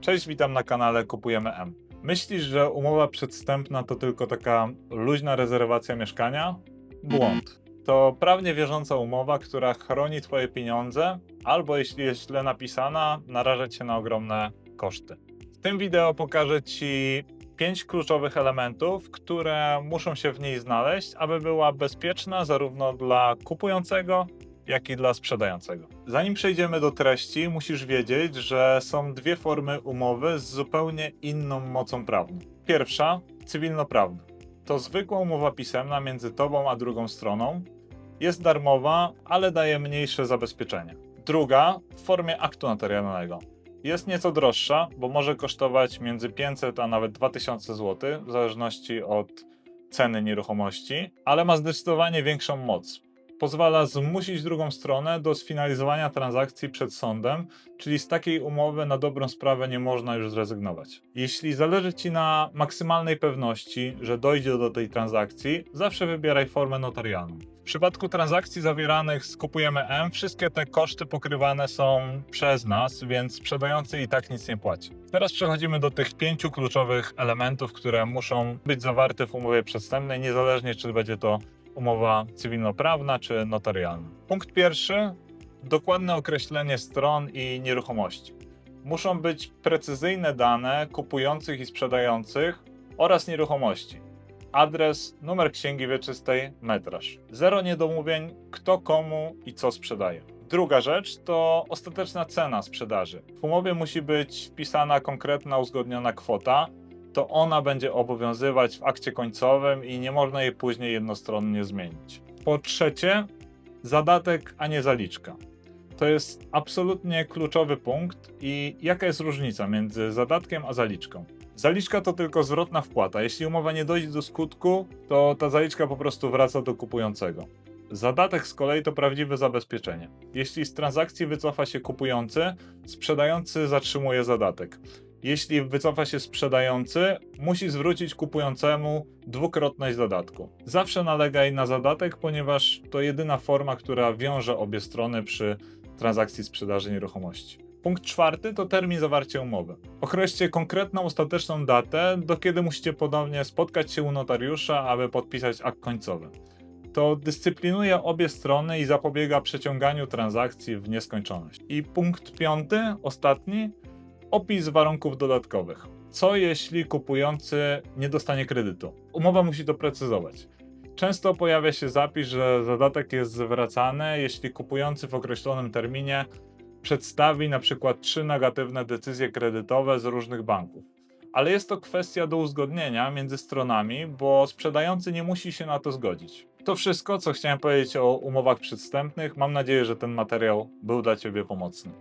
Cześć, witam na kanale Kupujemy M. Myślisz, że umowa przedstępna to tylko taka luźna rezerwacja mieszkania? Błąd. To prawnie wierząca umowa, która chroni Twoje pieniądze, albo jeśli jest źle napisana, naraża Cię na ogromne koszty. W tym wideo pokażę Ci pięć kluczowych elementów, które muszą się w niej znaleźć, aby była bezpieczna zarówno dla kupującego, jak i dla sprzedającego. Zanim przejdziemy do treści, musisz wiedzieć, że są dwie formy umowy z zupełnie inną mocą prawną. Pierwsza, cywilnoprawna. To zwykła umowa pisemna między tobą a drugą stroną. Jest darmowa, ale daje mniejsze zabezpieczenie. Druga, w formie aktu notarialnego. Jest nieco droższa, bo może kosztować między 500 a nawet 2000 zł, w zależności od ceny nieruchomości, ale ma zdecydowanie większą moc pozwala zmusić drugą stronę do sfinalizowania transakcji przed sądem, czyli z takiej umowy na dobrą sprawę nie można już zrezygnować. Jeśli zależy Ci na maksymalnej pewności, że dojdzie do tej transakcji, zawsze wybieraj formę notarialną. W przypadku transakcji zawieranych z Kupujemy M, wszystkie te koszty pokrywane są przez nas, więc sprzedający i tak nic nie płaci. Teraz przechodzimy do tych pięciu kluczowych elementów, które muszą być zawarte w umowie przedstępnej, niezależnie czy będzie to umowa cywilnoprawna czy notarialna. Punkt pierwszy: dokładne określenie stron i nieruchomości. Muszą być precyzyjne dane kupujących i sprzedających oraz nieruchomości. Adres, numer księgi wieczystej, metraż. Zero niedomówień, kto komu i co sprzedaje. Druga rzecz to ostateczna cena sprzedaży. W umowie musi być wpisana konkretna, uzgodniona kwota, to ona będzie obowiązywać w akcie końcowym i nie można jej później jednostronnie zmienić. Po trzecie, zadatek, a nie zaliczka. To jest absolutnie kluczowy punkt i jaka jest różnica między zadatkiem a zaliczką? Zaliczka to tylko zwrotna wpłata. Jeśli umowa nie dojdzie do skutku, to ta zaliczka po prostu wraca do kupującego. Zadatek z kolei to prawdziwe zabezpieczenie. Jeśli z transakcji wycofa się kupujący, sprzedający zatrzymuje zadatek. Jeśli wycofa się sprzedający, musi zwrócić kupującemu dwukrotność zadatku. Zawsze nalegaj na zadatek, ponieważ to jedyna forma, która wiąże obie strony przy transakcji sprzedaży nieruchomości. Punkt czwarty to termin zawarcia umowy. Określcie konkretną, ostateczną datę, do kiedy musicie ponownie spotkać się u notariusza, aby podpisać akt końcowy. To dyscyplinuje obie strony i zapobiega przeciąganiu transakcji w nieskończoność. I punkt piąty, ostatni, Opis warunków dodatkowych. Co jeśli kupujący nie dostanie kredytu? Umowa musi to precyzować. Często pojawia się zapis, że zadatek jest zwracany, jeśli kupujący w określonym terminie przedstawi na przykład trzy negatywne decyzje kredytowe z różnych banków. Ale jest to kwestia do uzgodnienia między stronami, bo sprzedający nie musi się na to zgodzić. To wszystko, co chciałem powiedzieć o umowach przedstępnych. Mam nadzieję, że ten materiał był dla Ciebie pomocny.